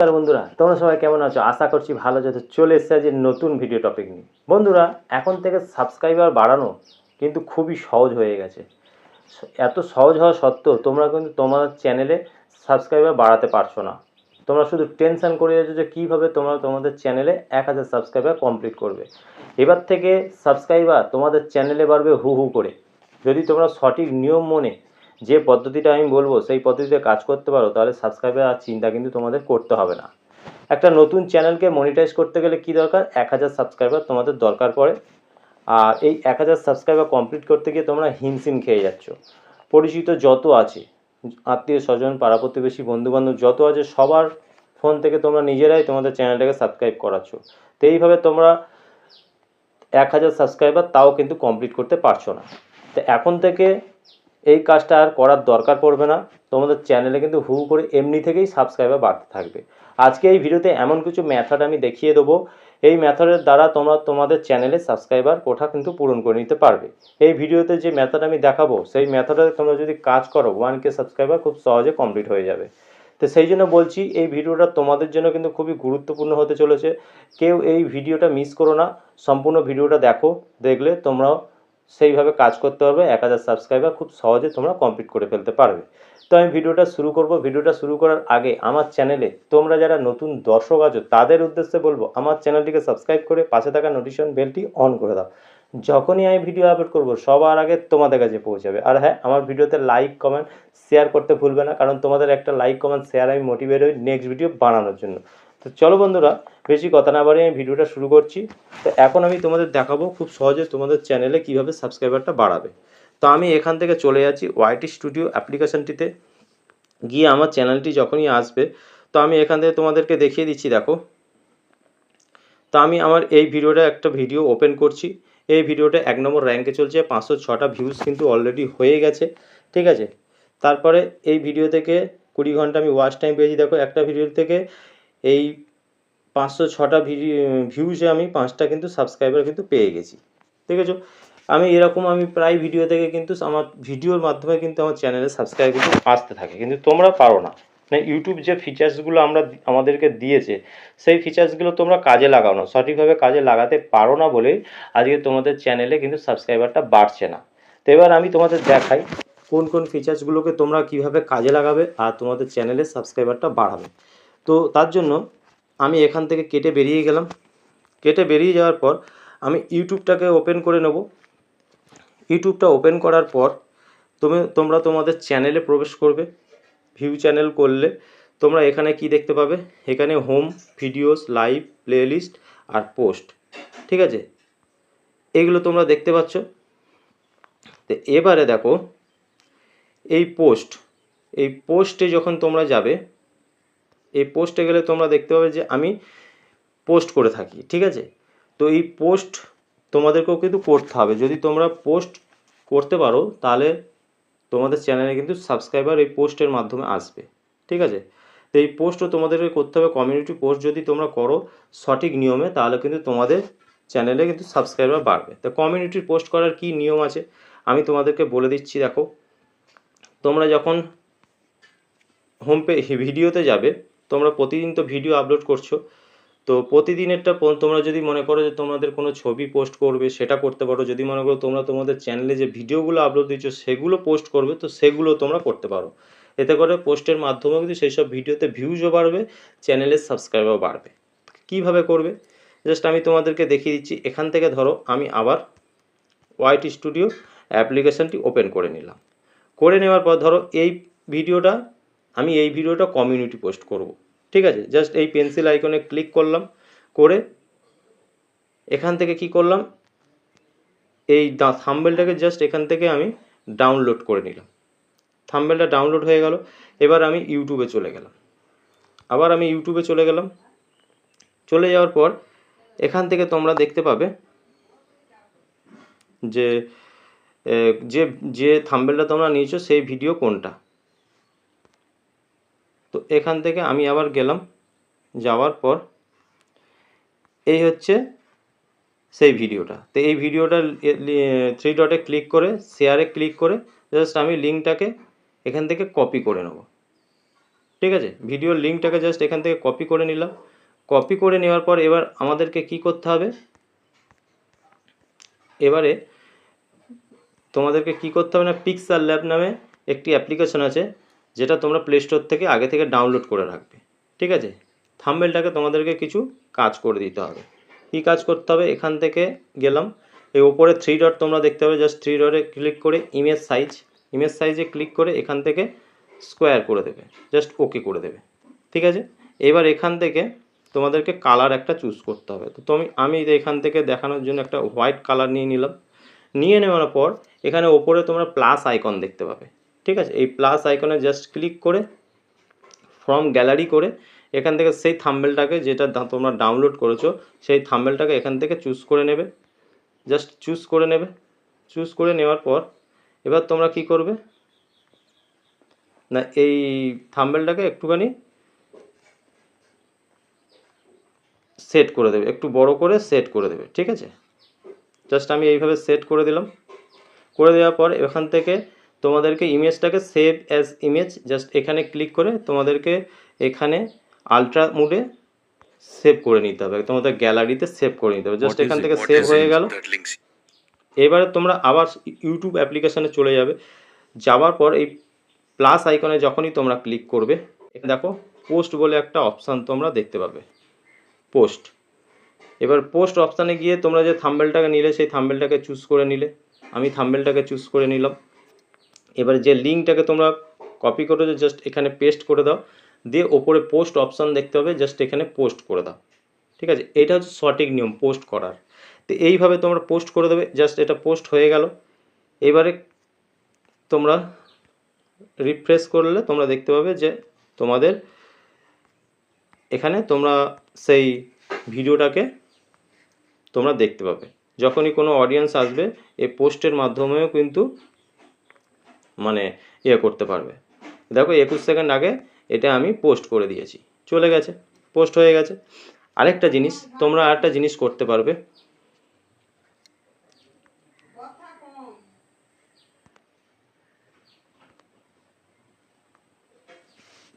নমস্কার বন্ধুরা, তোমরা সবাই কেমন আছো? আশা করছি ভালো যাতে চলে এসেছে আজ নতুন ভিডিও টপিক নিয়ে। বন্ধুরা, এখন থেকে সাবস্ক্রাইবার বাড়ানো কিন্তু খুবই সহজ হয়ে গেছে। এত সহজ হওয়া সত্ত্বেও তোমরা কিন্তু তোমার চ্যানেলে সাবস্ক্রাইবার বাড়াতে পারছ না। তোমরা শুধু টেনশন করে যাচ্ছ যে কীভাবে তোমরা তোমাদের চ্যানেলে এক হাজার সাবস্ক্রাইবার কমপ্লিট করবে। এবার থেকে সাবস্ক্রাইবার তোমাদের চ্যানেলে বাড়বে হু হু করে। যদি তোমরা সঠিক নিয়ম মনে যে পদ্ধতিটা আমি বলব, সেই পদ্ধতিতে কাজ করতে পারো, তাহলে সাবস্ক্রাইবার আর চিন্তা কিন্তু তোমাদের করতে হবে না। একটা নতুন চ্যানেলকে মনিটাইজ করতে গেলে কি দরকার? এক হাজার সাবস্ক্রাইবার তোমাদের দরকার পড়ে। আর এই এক হাজার সাবস্ক্রাইবার কমপ্লিট করতে গিয়ে তোমরা হিমশিম খেয়ে যাচ্ছ। পরিচিত যত আছে, আত্মীয় স্বজন, পাড়া প্রতিবেশী, বন্ধুবান্ধব যত আছে, সবার ফোন থেকে তোমরা নিজেরাই তোমাদের চ্যানেলটাকে সাবস্ক্রাইব করাচ্ছ। তো এইভাবে তোমরা এক হাজার সাবস্ক্রাইবার তাও কিন্তু কমপ্লিট করতে পারছ না। তো এখন থেকে এই কাজটা আর করার দরকার পড়বে না। তোমাদের চ্যানেলে কিন্তু হু করে এমনি থেকেই সাবস্ক্রাইবার বাড়তে থাকবে। আজকে এই ভিডিওতে এমন কিছু মেথড আমি দেখিয়ে দেবো। এই মেথডের দ্বারা তোমরা তোমাদের চ্যানেলে সাবস্ক্রাইবার কোঠা কিন্তু পূরণ করে নিতে পারবে। এই ভিডিওতে যে মেথড আমি দেখাবো, সেই মেথডে তোমরা যদি কাজ করো ওয়ান কে সাবস্ক্রাইবার খুব সহজে কমপ্লিট হয়ে যাবে। তো সেই জন্য বলছি, এই ভিডিওটা তোমাদের জন্য কিন্তু খুবই গুরুত্বপূর্ণ হতে চলেছে। কেউ এই ভিডিওটা মিস করো না। সম্পূর্ণ ভিডিওটা দেখো, দেখলে তোমরাও সেইভাবে কাজ করতে পারবে, এক হাজার সাবস্ক্রাইবার খুব সহজে তোমরা কমপ্লিট করে ফেলতে পারবে। তো আমি ভিডিওটা শুরু করব। ভিডিওটা শুরু করার আগে আমার চ্যানেলে তোমরা যারা নতুন দর্শক আছো, তাদের উদ্দেশ্যে বলব, আমার চ্যানেলটিকে সাবস্ক্রাইব করে পাশে থাকা নোটিফিকেশন বেলটি অন করে দাও। যখনই আমি ভিডিও আপলোড করব, সবার আগে তোমাদের কাছে পৌঁছাবে। আর হ্যাঁ আমার ভিডিওতে লাইক কমেন্ট শেয়ার করতে ভুলবে না, কারণ তোমাদের একটা লাইক কমেন্ট শেয়ার আমি মোটিভেট হই নেক্সট ভিডিও বানানোর জন্য। তো চলো বন্ধুরা, বেশি কথা না বাড়িয়ে আমি ভিডিওটা শুরু করছি। তো এখন আমি তোমাদের দেখাবো খুব সহজে তোমাদের চ্যানেলে কীভাবে সাবস্ক্রাইবারটা বাড়াবে। তো আমি এখান থেকে চলে যাচ্ছি ওয়াইটি স্টুডিও অ্যাপ্লিকেশনটিতে। গিয়ে আমার চ্যানেলটি যখনই আসবে, তো আমি এখান থেকে তোমাদেরকে দেখিয়ে দিচ্ছি, দেখো। তো আমি আমার এই ভিডিওটা একটা ভিডিও ওপেন করছি। এই ভিডিওটা এক নম্বর র্যাঙ্কে চলছে, পাঁচশো ছটা ভিউজ কিন্তু অলরেডি হয়ে গেছে, ঠিক আছে? তারপরে এই ভিডিও থেকে কুড়ি ঘণ্টা আমি ওয়াচ টাইম পেয়েছি। দেখো, একটা ভিডিও থেকে এই পাঁচশো ছটা ভিউজে আমি পাঁচটা কিন্তু সাবস্ক্রাইবার কিন্তু পেয়ে গেছি। ঠিক আছে আমি এরকম আমি প্রায় ভিডিও থেকে কিন্তু আমার ভিডিওর মাধ্যমে কিন্তু আমার চ্যানেলে সাবস্ক্রাইব কিন্তু আসতে থাকে। কিন্তু তোমরা পারো না। মানে ইউটিউব যে ফিচার্সগুলো আমরা আমাদেরকে দিয়েছে, সেই ফিচার্সগুলো তোমরা কাজে লাগাও না। সঠিকভাবে কাজে লাগাতে পারো না বলেই আজকে তোমাদের চ্যানেলে কিন্তু সাবস্ক্রাইবারটা বাড়ছে না। তো এবার আমি তোমাদের দেখাই কোন কোন ফিচার্সগুলোকে তোমরা কীভাবে কাজে লাগাবে আর তোমাদের চ্যানেলে সাবস্ক্রাইবারটা বাড়াবে। তো তার জন্য আমি এখান থেকে কেটে বেরিয়ে গেলাম। কেটে বেরিয়ে যাওয়ার পর আমি ইউটিউবটাকে ওপেন করে নেব। ইউটিউবটা ওপেন করার পর তুমি, তোমরা তোমাদের চ্যানেলে প্রবেশ করবে। ভিউ চ্যানেল করলে তোমরা এখানে কি দেখতে পাবে? এখানে হোম, ভিডিওস, লাইভ, প্লেলিস্ট আর পোস্ট। ঠিক আছে? এগুলো তোমরা দেখতে পাচ্ছ। তো এবারে দেখো, এই পোস্ট, এই পোস্টে যখন তোমরা যাবে এই পোস্টে গেলে তোমরা দেখতে পাবে যে আমি পোস্ট করে থাকি, ঠিক আছে? তো এই পোস্ট তোমাদেরকেও কিন্তু করতে হবে। যদি তোমরা পোস্ট করতে পারো, তাহলে তোমাদের চ্যানেলে কিন্তু সাবস্ক্রাইবার এই পোস্টের মাধ্যমে আসবে, ঠিক আছে? তো এই পোস্টও তোমাদেরকে করতে হবে, কমিউনিটি পোস্ট যদি তোমরা করো সঠিক নিয়মে, তাহলে কিন্তু তোমাদের চ্যানেলে কিন্তু সাবস্ক্রাইবার বাড়বে। তো কমিউনিটির পোস্ট করার কি নিয়ম আছে? আমি তোমাদেরকে বলে দিচ্ছি, দেখো। তোমরা যখন হোম পে ভিডিওতে যাবে তোমরা প্রতিদিন তো ভিডিও আপলোড করছ। তো প্রতিদিনেরটা তোমরা যদি মনে করো যে তোমাদের কোনো ছবি পোস্ট করবে, সেটা করতে পারো। যদি মনে করো তোমরা তোমাদের চ্যানেলে যে ভিডিওগুলো আপলোড দিচ্ছ, সেগুলো পোস্ট করবে, তো সেগুলো তোমরা করতে পারো। এতে করে পোস্টের মাধ্যমে কিন্তু সেই সব ভিডিওতে ভিউজও বাড়বে চ্যানেলের সাবস্ক্রাইবও বাড়বে। কীভাবে করবে? জাস্ট আমি তোমাদেরকে দেখিয়ে দিচ্ছি। এখান থেকে ধরো আমি আবার ওয়াইটি স্টুডিও অ্যাপ্লিকেশনটি ওপেন করে নিলাম। করে নেওয়ার পর ধরো এই ভিডিওটা আমি এই ভিডিওটা কমিউনিটি পোস্ট করব। ঠিক আছে? জাস্ট এই পেন্সিল আইকনে ক্লিক করলাম, করে এখান থেকে কি করলাম? এই থাম্বেলটাকে জাস্ট এখান থেকে আমি ডাউনলোড করে নিলাম। থাম্বেলটা ডাউনলোড হয়ে গেল। এবার আমি ইউটিউবে চলে গেলাম। আবার আমি ইউটিউবে চলে গেলাম। চলে যাওয়ার পর এখান থেকে তোমরা দেখতে পাবে যে যে যে থাম্বেলটা তোমরা নিয়েছো, সেই ভিডিও কোনটা? তো এখান থেকে আমি আবার গেলাম, যাওয়ার পর এই হচ্ছে সেই ভিডিওটা। তো এই ভিডিওটা থ্রি ডটে ক্লিক করে শেয়ারে ক্লিক করে জাস্ট আমি লিঙ্কটাকে এখান থেকে কপি করে নেব। ঠিক আছে? ভিডিওর লিঙ্কটাকে জাস্ট এখান থেকে কপি করে নিলাম। কপি করে নেওয়ার পর এবার আমাদেরকে কি করতে হবে? এবারে তোমাদেরকে কি করতে হবে না? পিক্সার ল্যাব নামে একটি অ্যাপ্লিকেশন আছে। যেটা তোমরা প্লে স্টোর থেকে আগে থেকে ডাউনলোড করে রাখবে। ঠিক আছে? থাম্বেলটাকে তোমাদেরকে কিছু কাজ করে দিতে হবে। কী কাজ করতে হবে? এখান থেকে গেলাম। এই ওপরে থ্রি ডট তোমরা দেখতে পাবে জাস্ট থ্রি ডটে ক্লিক করে ইমেজ সাইজ ইমেজ সাইজে ক্লিক করে এখান থেকে স্কোয়ার করে দেবে। জাস্ট ওকে করে দেবে। ঠিক আছে? এবার এখান থেকে তোমাদেরকে কালার একটা চুজ করতে হবে। তো তুমি, আমি এখান থেকে দেখানোর জন্য একটা হোয়াইট কালার নিয়ে নিলাম। নিয়ে নেওয়ার পর এখানে ওপরে তোমরা প্লাস আইকন দেখতে পাবে। ঠিক আছে? এই প্লাস আইকনে জাস্ট ক্লিক করে ফ্রম গ্যালারি করে, এখান থেকে সেই থাম্বেলটাকে যেটা তোমরা ডাউনলোড করেছ, সেই থাম্বেলটাকে এখান থেকে চুজ করে নেবে। জাস্ট চুজ করে নেবে। চুজ করে নেওয়ার পর, এবার তোমরা কি করবে? না, এই থাম্বেলটাকে একটুখানি সেট করে দেবে। একটু বড় করে সেট করে দেবে, ঠিক আছে? জাস্ট আমি এইভাবে সেট করে দিলাম। করে দেওয়ার পর এখান থেকে তোমাদেরকে ইমেজটাকে সেভ অ্যাজ ইমেজ জাস্ট এখানে ক্লিক করে তোমাদেরকে এখানে আলট্রা মুডে সেভ করে নিতে হবে। তোমাদের গ্যালারিতে সেভ করে নিতে হবে। জাস্ট এখান থেকে সেভ হয়ে গেল। এবারে তোমরা আবার ইউটিউব অ্যাপ্লিকেশানে চলে যাবে। যাওয়ার পর এই প্লাস আইকনে যখনই তোমরা ক্লিক করবে দেখো পোস্ট বলে একটা অপশান তোমরা দেখতে পাবে। পোস্ট এবার পোস্ট অপশানে গিয়ে তোমরা যে থাম্বেলটাকে নিলে সেই থাম্বেলটাকে চুজ করে নিলে। আমি থাম্বেলটাকে চুজ করে নিলাম। এবার যে লিঙ্কটাকে তোমরা কপি করেছ জাস্ট এখানে পেস্ট করে দাও, দিয়ে ওপরে পোস্ট অপশান দেখতে হবে জাস্ট এখানে পোস্ট করে দাও। ঠিক আছে? এটা হচ্ছে সঠিক নিয়ম পোস্ট করার। তো এইভাবে তোমরা পোস্ট করে দেবে জাস্ট এটা পোস্ট হয়ে গেল। এবারে তোমরা রিফ্রেশ করলে তোমরা দেখতে পাবে যে তোমাদের এখানে তোমরা সেই ভিডিওটাকে তোমরা দেখতে পাবে। যখনই কোনো অডিয়েন্স আসবে, এই পোস্টের মাধ্যমেও কিন্তু মানে ইয়ে করতে পারবে। দেখো একুশ সেকেন্ড আগে এটা আমি পোস্ট করে দিয়েছি। চলে গেছে পোস্ট হয়ে গেছে। আরেকটা জিনিস, তোমরা আরেকটা জিনিস করতে পারবে।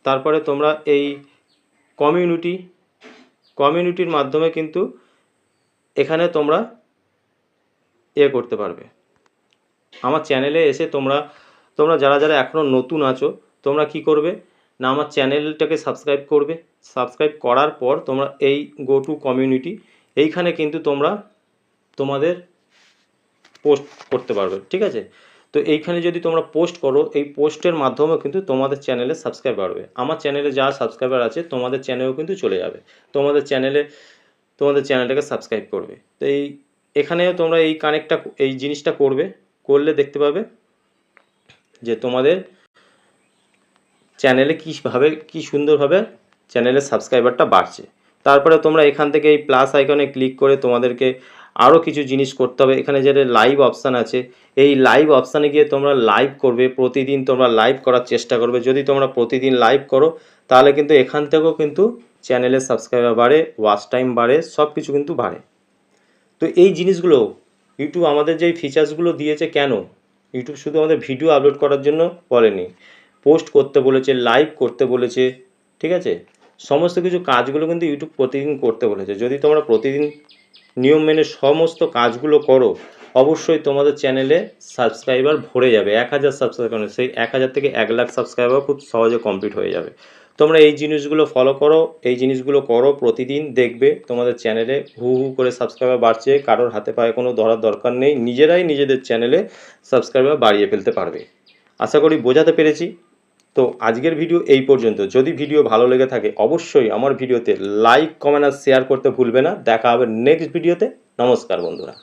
তারপরে তোমরা এই কমিউনিটি কমিউনিটির মাধ্যমে কিন্তু এখানে তোমরা ইয়ে করতে পারবে। আমার চ্যানেলে এসে তোমরা তোমরা যারা যারা এখনও নতুন আছো, তোমরা কি করবে? না, আমার চ্যানেলটাকে সাবস্ক্রাইব করবে। সাবস্ক্রাইব করার পর তোমরা এই গো টু কমিউনিটি এইখানে কিন্তু তোমরা তোমাদের পোস্ট করতে পারবে, ঠিক আছে? তো এইখানে যদি তোমরা পোস্ট করো, এই পোস্টের মাধ্যমেও কিন্তু তোমাদের চ্যানেলে সাবস্ক্রাইব বাড়বে। আমার চ্যানেলে যা সাবস্ক্রাইবার আছে, তোমাদের চ্যানেলেও কিন্তু চলে যাবে। তোমাদের চ্যানেলে, তোমাদের চ্যানেলটাকে সাবস্ক্রাইব করবে। তো এই, এখানেও তোমরা এই কানেক্টটা এই জিনিসটা করবে। করলে দেখতে পাবে যে তোমাদের চ্যানেলে কীভাবে কী সুন্দরভাবে চ্যানেলের সাবস্ক্রাইবারটা বাড়ছে। তারপরে তোমরা এখান থেকে এই প্লাস আইকনে ক্লিক করে তোমাদেরকে আরও কিছু জিনিস করতে হবে। এখানে যেটা লাইভ অপশান আছে, এই লাইভ অপশানে গিয়ে তোমরা লাইভ করবে, প্রতিদিন তোমরা লাইভ করার চেষ্টা করবে। যদি তোমরা প্রতিদিন লাইভ করো, তাহলে কিন্তু এখান থেকেও কিন্তু চ্যানেলের সাবস্ক্রাইবার বাড়ে ওয়াচ টাইম বাড়ে সব কিছু কিন্তু বাড়ে। তো এই জিনিসগুলো, ইউটিউব আমাদের যে ফিচার্সগুলো দিয়েছে কেন? ইউটিউব শুধু আমাদের ভিডিও আপলোড করার জন্য বলেনি। পোস্ট করতে বলেছে লাইভ করতে বলেছে, ঠিক আছে? সমস্ত কিছু কাজগুলো কিন্তু ইউটিউব প্রতিদিন করতে বলেছে। যদি তোমরা প্রতিদিন নিয়ম মেনে সমস্ত কাজগুলো করো, অবশ্যই তোমাদের চ্যানেলে সাবস্ক্রাইবার ভরে যাবে। এক হাজার সাবস্ক্রাইবার সেই এক হাজার থেকে এক লাখ সাবস্ক্রাইবার খুব সহজে কমপ্লিট হয়ে যাবে। তোমরা এই জিনিসগুলো ফলো করো, এই জিনিসগুলো করো প্রতিদিন, দেখবে তোমাদের চ্যানেলে হু হু করে সাবস্ক্রাইবার বাড়ছে, কারোর হাতে পায়ে কোনো ধরার দরকার নেই, নিজেরাই নিজেদের চ্যানেলে সাবস্ক্রাইবার বাড়িয়ে ফেলতে পারবে। আশা করি বোঝাতে পেরেছি। তো আজকের ভিডিও এই পর্যন্ত। যদি ভিডিও ভালো লেগে থাকে, অবশ্যই আমার ভিডিওতে লাইক কমেন্ট আর শেয়ার করতে ভুলবে না। দেখা হবে নেক্সট ভিডিওতে নমস্কার বন্ধুরা।